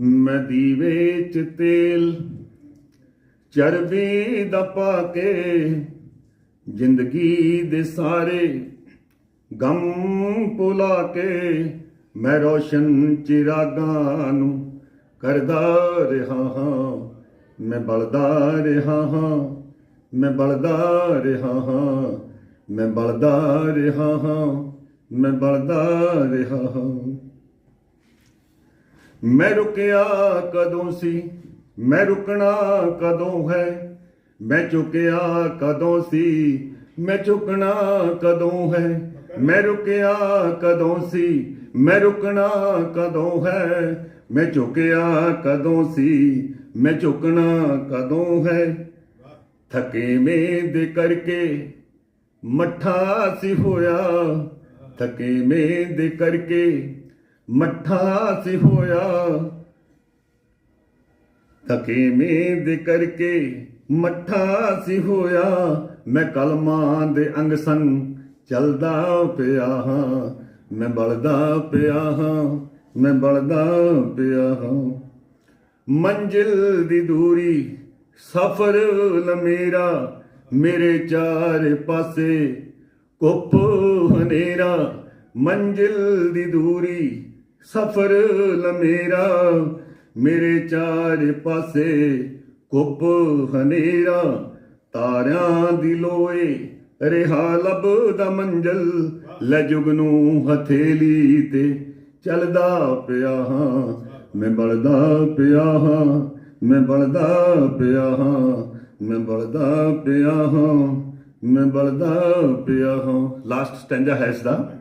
ਮੈਂ ਦੀਵੇ ਚ ਤੇਲ, ਚਰਬੀ ਦਾ ਪਾ ਕੇ ਜ਼ਿੰਦਗੀ ਦੇ ਸਾਰੇ ਗਮ ਪੁਲਾ ਕੇ ਮੈਂ ਰੋਸ਼ਨ ਚਿਰਾਗਾਂ ਨੂੰ ਕਰਦਾ ਰਿਹਾ ਹਾਂ। ਮੈਂ ਬਲਦਾ ਰਿਹਾ ਹਾਂ, ਮੈਂ ਬਲਦਾ ਰਿਹਾ ਹਾਂ, ਮੈਂ ਬਲਦਾ ਰਿਹਾ ਹਾਂ, ਮੈਂ ਬਲਦਾ ਰਿਹਾ ਹਾਂ। ਮੈਂ ਰੁਕਿਆ ਕਦੋਂ ਸੀ? ਮੈਂ ਰੁਕਣਾ ਕਦੋਂ ਹੈ? ਮੈਂ ਚੁੱਕਿਆ ਕਦੋਂ ਸੀ? ਮੈਂ ਚੁੱਕਣਾ ਕਦੋਂ ਹੈ? ਮੈਂ ਰੁਕਿਆ ਕਦੋਂ ਸੀ? ਮੈਂ ਰੁਕਣਾ ਕਦੋਂ ਹੈ? ਮੈਂ ਚੁੱਕਿਆ ਕਦੋਂ ਸੀ? ਮੈਂ ਝੁਕਣਾ ਕਦੋਂ ਹੈ? ਥਕੇ ਮੇ ਦੇ ਕਰਕੇ ਮੱਠਾ ਸੀ ਹੋਇਆ। ਥਕੇ ਮੇ ਦੇ ਕਰਕੇ ਮੱਠਾ ਸੀ ਹੋਇਆ। ਥਕੇਵੇਂ ਦੇ ਕਰਕੇ ਮੱਠਾ ਸੀ ਹੋਇਆ। ਮੈਂ ਕਲਮਾਂ ਦੇ ਅੰਗ ਸੰਗ ਚਲਦਾ ਪਿਆ ਹਾਂ। ਮੈਂ ਬਲਦਾ ਪਿਆ ਹਾਂ, ਮੈਂ ਬਲਦਾ ਪਿਆ ਹਾਂ। ਮੰਜ਼ਿਲ ਦੀ ਦੂਰੀ ਸਫ਼ਰ ਲ ਮੇਰੇ ਚਾਰੇ ਪਾਸੇ ਕੁੱਪ ਹਨੇਰਾ। ਮੰਜ਼ਿਲ ਦੀ ਦੂਰੀ ਸਫ਼ਰ ਲ ਮੇਰੇ ਚਾਰੇ ਪਾਸੇ ਕੁੱਪ ਹਨੇਰਾ, ਤਾਰਿਆਂ ਦੀ ਲੋਏ, ਰਿਹਾ ਲੱਭਦਾ ਮੰਜ਼ਲ, ਲੈ ਜੁਗ ਨੂੰ ਹਥੇਲੀ ਤੇ ਚੱਲਦਾ ਪਿਆ ਹਾਂ, ਮੈਂ ਬਲਦਾ ਪਿਆ ਹਾਂ, ਮੈਂ ਬਲਦਾ ਪਿਆ ਹਾਂ, ਮੈਂ ਬਲਦਾ ਪਿਆ ਹਾਂ, ਮੈਂ ਬਲਦਾ ਪਿਆ ਹਾਂ। ਲਾਸਟ ਸਟੈਂਜਾ ਹੈ ਇਸ ਦਾ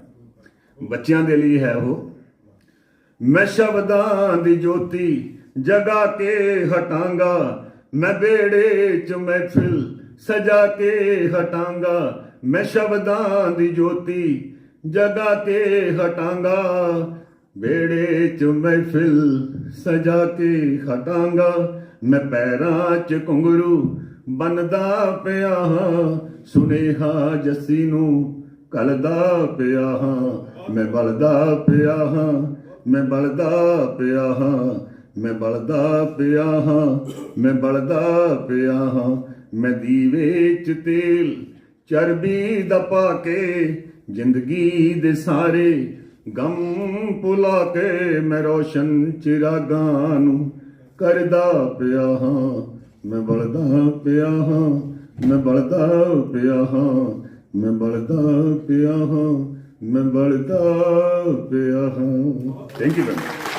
ਬੱਚਿਆਂ ਦੇ ਲਈ ਹੈ ਉਹ। ਮੈਂ ਸ਼ਬਦਾਂ ਦੀ ਜੋਤੀ ਜਗਾ ਕੇ ਹਟਾਂਗਾ। ਮੈਂ ਬੇੜੇ ਚ ਮਹਿਫਿਲ ਸਜਾ ਕੇ ਹਟਾਂਗਾ। ਮੈਂ ਸ਼ਬਦਾਂ ਦੀ ਜੋਤੀ ਜਗਾ ਕੇ ਹਟਾਂਗਾ। ਬੇੜੇ ਚ ਮਹਿਫਿਲ ਸਜਾ ਕੇ ਹਟਾਂਗਾ। ਮੈਂ ਪੈਰਾਂ ਚ ਘੁੰਗਰੂ ਬੰਨਦਾ ਪਿਆ ਹਾਂ। ਸੁਨੇਹਾ ਜੱਸੀ ਨੂੰ ਕਲਦਾ ਪਿਆ ਹਾਂ। ਮੈਂ ਬਲਦਾ ਪਿਆ ਹਾਂ। ਮੈਂ ਬਲਦਾ ਪਿਆ ਹਾਂ, ਮੈਂ ਬਲਦਾ ਪਿਆ ਹਾਂ, ਮੈਂ ਬਲਦਾ ਪਿਆ ਹਾਂ। ਮੈਂ ਦੀਵੇ ਚ ਤੇਲ, ਚਰਬੀ ਦਾ ਪਾ ਕੇ ਜ਼ਿੰਦਗੀ ਦੇ ਸਾਰੇ ਗਮ ਪੁਲਾ ਕੇ ਮੈਂ ਰੋਸ਼ਨ ਚਿਰਾਗਾਂ ਨੂੰ ਕਰਦਾ ਪਿਆ ਹਾਂ। ਮੈਂ ਬਲਦਾ ਪਿਆ ਹਾਂ, ਮੈਂ ਬਲਦਾ ਪਿਆ ਹਾਂ, ਮੈਂ ਬਲਦਾ ਪਿਆ ਹਾਂ। ਮੈਂ ਬਲਦਾ ਪਿਆ ਹਾਂ। Thank you very much